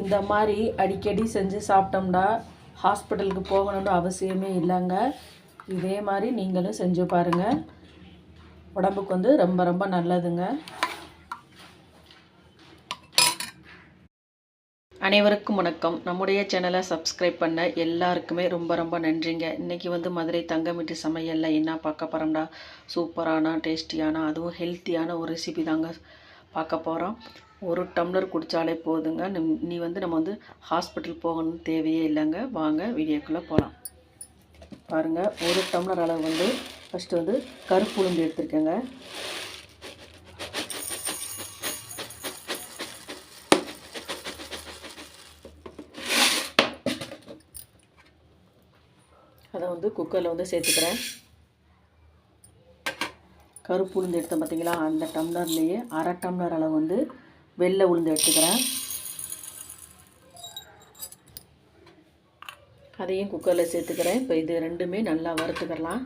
இந்த மாதிரி அடிக்கடி செஞ்சு சாப்பிட்டோம்னா ஹாஸ்பிட்டலுக்கு போகணும்னு அவசியமே இல்லைங்க. இதே மாதிரி நீங்களும் செஞ்சு பாருங்கள் உடம்புக்கு வந்து ரொம்ப ரொம்ப நல்லதுங்க. அனைவருக்கும் வணக்கம். நம்முடைய சேனலை சப்ஸ்கிரைப் பண்ண எல்லாருக்குமே ரொம்ப ரொம்ப நன்றிங்க. இன்றைக்கி வந்து மதுரை தங்கமிட்டு சமையலில் என்ன பார்க்க போகிறோம்டா சூப்பரான டேஸ்டியான அதுவும் ஹெல்த்தியான ஒரு ரெசிபி தாங்க பார்க்க போகிறோம் ஒரு டம்ளர் குடித்தாலே போதுங்க. நீ வந்து நம்ம வந்து ஹாஸ்பிட்டல் போகணும்னு தேவையே இல்லைங்க. வாங்க வீடியோக்குள்ளே போகலாம் பாருங்கள் ஒரு டம்ளர் அளவு வந்து ஃபஸ்ட்டு வந்து கருப்பு உளுந்து எடுத்துருக்கேங்க. அதை வந்து குக்கரில் வந்து சேர்த்துக்கிறேன். கருப்பு உளுந்து எடுத்தேன் பார்த்தீங்களா அந்த டம்ளர்லேயே அரை டம்ளர் அளவு வந்து வெள்ளை உளுந்து எடுத்துக்கிறேன். அதையும் குக்கரில் சேர்த்துக்கிறேன். இப்போ இது ரெண்டுமே நல்லா வறுத்துக்கிறலாம்.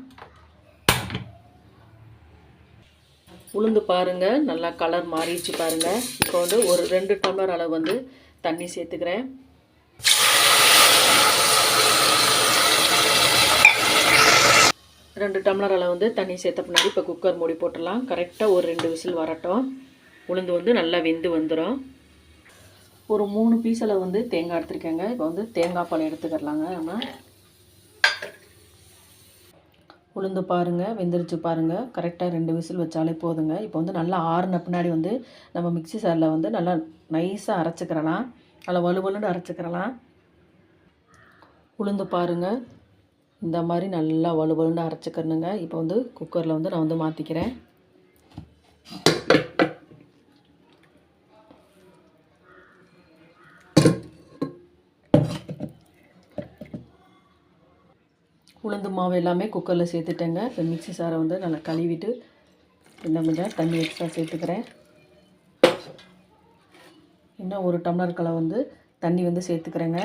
உளுந்து பாருங்கள் நல்லா கலர் மாறிடுச்சு பாருங்கள் இப்போ வந்து ஒரு ரெண்டு டம்ளர் அளவு வந்து தண்ணி சேர்த்துக்கிறேன். ரெண்டு டம்ளர் அளவு வந்து தண்ணி சேர்த்த பின்னாடி இப்போ குக்கர் மூடி போட்டுடலாம். கரெக்டாக ஒரு ரெண்டு விசில் வரட்டும். உளுந்து வந்து நல்லா வெந்து வந்துடும் ஒரு மூணு பீஸில் வந்து தேங்காய் எடுத்துருக்கேங்க. இப்போ வந்து தேங்காய் பால் எடுத்துக்கிறலாங்க நம்ம. உளுந்து பாருங்கள் வெந்துருச்சு பாருங்கள் கரெக்டாக ரெண்டு விசில் வச்சாலே போதுங்க. இப்போ வந்து நல்லா ஆறுன பின்னாடி வந்து நம்ம மிக்ஸி சாரில் வந்து நல்லா நைஸாக அரைச்சிக்கிறலாம். நல்லா வலுவலுன்னு அரைச்சிக்கிறலாம். உளுந்து பாருங்கள் இந்த மாதிரி நல்லா வலுவலுன்னு அரைச்சிக்கணுங்க. இப்போ வந்து குக்கரில் வந்து நான் வந்து மாற்றிக்கிறேன் உளுந்து மாவு எல்லாமே குக்கரில் சேர்த்துட்டேங்க. இப்போ மிக்ஸி சாரை வந்து நல்லா கழுவிட்டு இன்னும் கொஞ்சம் தண்ணி எக்ஸ்ட்ரா சேர்த்துக்கிறேன். இன்னும் ஒரு டம்ளர் கலை வந்து தண்ணி வந்து சேர்த்துக்கிறேங்க.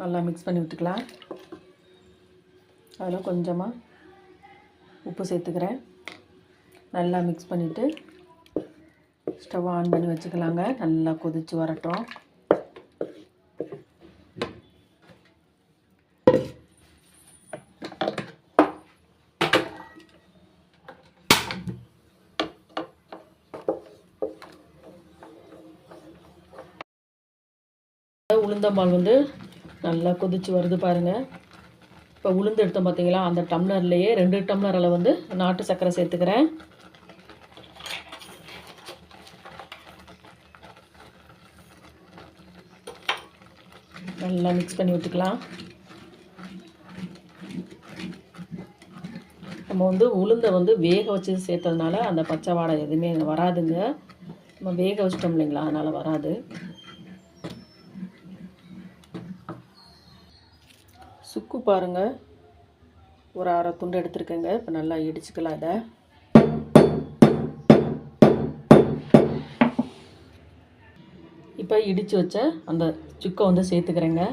நல்லா மிக்ஸ் பண்ணி விட்டுக்கலாம். அதில் கொஞ்சமாக உப்பு சேர்த்துக்கிறேன். நல்லா மிக்ஸ் பண்ணிவிட்டு ஸ்டவ் ஆன் பண்ணி வச்சுக்கலாங்க. நல்லா கொதித்து வரட்டும். உளுந்தம்பால் வந்து நல்லா கொதிச்சு வருது பாருங்கள் இப்போ உளுந்து எடுத்தோம் பார்த்தீங்களா அந்த டம்ளர்லேயே ரெண்டு டம்ளர் அளவு வந்து நாட்டு சர்க்கரை சேர்த்துக்கிறேன். நல்லா மிக்ஸ் பண்ணி விட்டுக்கலாம். நம்ம வந்து உளுந்தை வந்து வேக வச்சு சேர்த்ததுனால அந்த பச்சை வாடை எதுவுமே வராதுங்க. நம்ம வேக வச்சிட்டோம் இல்லைங்களா? அதனால் வராது. சுக்கு பாருங்க. ஒரு அரை துண்டு எடுத்துருக்கேங்க. இப்போ நல்லா இடிச்சுக்கலாம் இதை. இப்போ இடித்து வச்ச அந்த சுக்கை வந்து சேர்த்துக்கிறேங்க.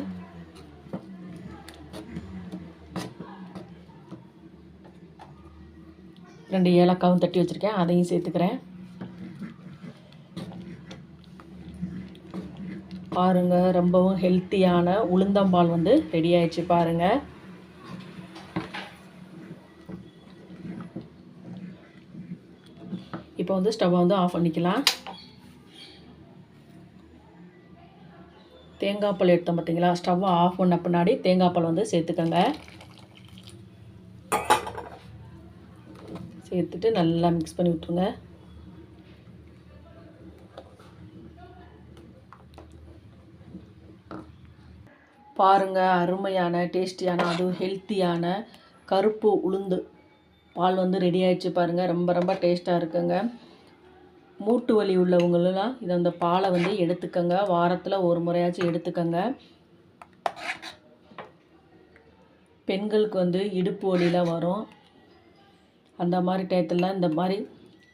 ரெண்டு ஏலக்காவும் தட்டி வச்சுருக்கேன். அதையும் சேர்த்துக்கிறேன். பாருங்க ரொம்பவும் ஹெல்த்தியான உளுந்தம்பால் வந்து ரெடி ஆயிடுச்சு பாருங்க. இப்போ வந்து ஸ்டவ்வை வந்து ஆஃப் பண்ணிக்கலாம். தேங்காய் பால் எடுத்தோம் பார்த்தீங்களா? ஸ்டவ்வை ஆஃப் பண்ண பின்னாடி தேங்காய் பால் வந்து சேர்த்துக்கோங்க. சேர்த்துட்டு நல்லா மிக்ஸ் பண்ணி விட்ருங்க பாருங்க அருமையான டேஸ்டியான அதுவும் ஹெல்த்தியான கருப்பு உளுந்து. பால் வந்து ரெடி ஆகிடுச்சு பாருங்க ரொம்ப ரொம்ப டேஸ்ட்டாக இருக்குங்க. மூட்டு வலி உள்ளவங்களெல்லாம் இதை அந்த பாலை வந்து எடுத்துக்கோங்க. வாரத்தில் ஒரு முறையாச்சும் எடுத்துக்கோங்க. பெண்களுக்கு வந்து இடுப்பு வலிலாம் வரும். அந்த மாதிரி டயத்தில் இந்த மாதிரி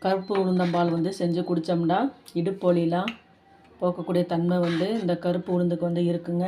கருப்பு உளுந்தம்பால் வந்து செஞ்சு குடித்தோம்னா இடுப்பு வலிலாம் போக்கக்கூடிய தன்மை வந்து இந்த கருப்பு உளுந்துக்கு வந்து இருக்குங்க.